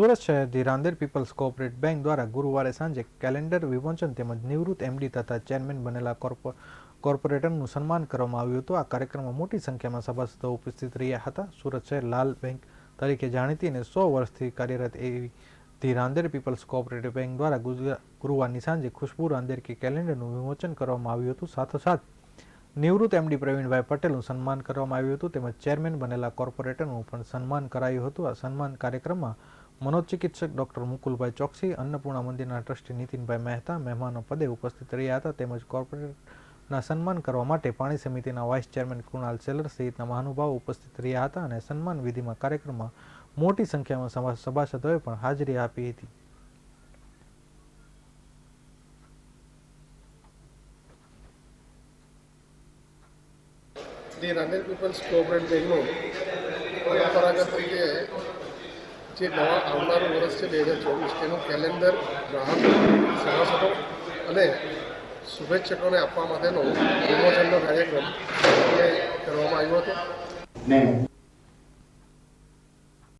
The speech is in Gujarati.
સુરત શહેરથી રાંદેર પીપલ્સ કોઓપરેટ બેંક દ્વારા ગુરુવારે સાંજે કેલેન્ડર વિમોચન તેમજ નિવૃત્ત એમડી તથા ચેરમેન બનેલા કોર્પો, કોર્પોરેટરનું સન્માન કરવામાં આવ્યું હતું. આ કાર્યક્રમમાં મોટી સંખ્યામાં સભાસદો ઉપસ્થિત રહ્યા હતા. સુરત શહેર લાલ બેંક તરીકે જાણીતી અને સો વર્ષથી કાર્યરત એવી the Rander people's cooperative bank દ્વારા ગુરુવારની સાંજે ખુશ્બુ રાંદેર કે કેલેન્ડરનું વિમોચન કરવામાં આવ્યું હતું. સાથોસાથ નિવૃત્ત એમડી પ્રવીણભાઈ પટેલનું સન્માન કરવામાં આવ્યું હતું. તેમજ ચેરમેન બનેલા કોર્પોરેટરનું પણ સન્માન કરાયું હતું. આ સન્માન કાર્યક્રમમાં મનોચિકિત્સક ડોક્ટર મુકુલભાઈ ચોકસી, અન્નપૂર્ણા મંદિરના ટ્રસ્ટી નીતિનભાઈ મહેતા, મહેમાનો પદે ઉપસ્થિત રહ્યા હતા. તેમજ કોર્પોરેટના સન્માન કરવા માટે પાણી સમિતિના વાઇસ ચેરમેન કૃણાલ સેલર સહિતના મહાનુભાવો ઉપસ્થિત રહ્યા હતા અને સન્માન વિધિમાં કાર્યક્રમમાં મોટી સંખ્યામાં સભાસદોએ પણ હાજરી આપી હતી. શ્રી રાંદેર પીપલ્સ કોઓપરેટિવ બેંકનું પરંપરાગત રીતે જે નવા આવનારું વર્ષ છે, બે હજાર ચોવીસ, તેનું કેલેન્ડર ગ્રાહક સભાસદો અને શુભેચ્છકોને આપવા માટેનો વિમોચનનો કાર્યક્રમ કરવામાં આવ્યો હતો.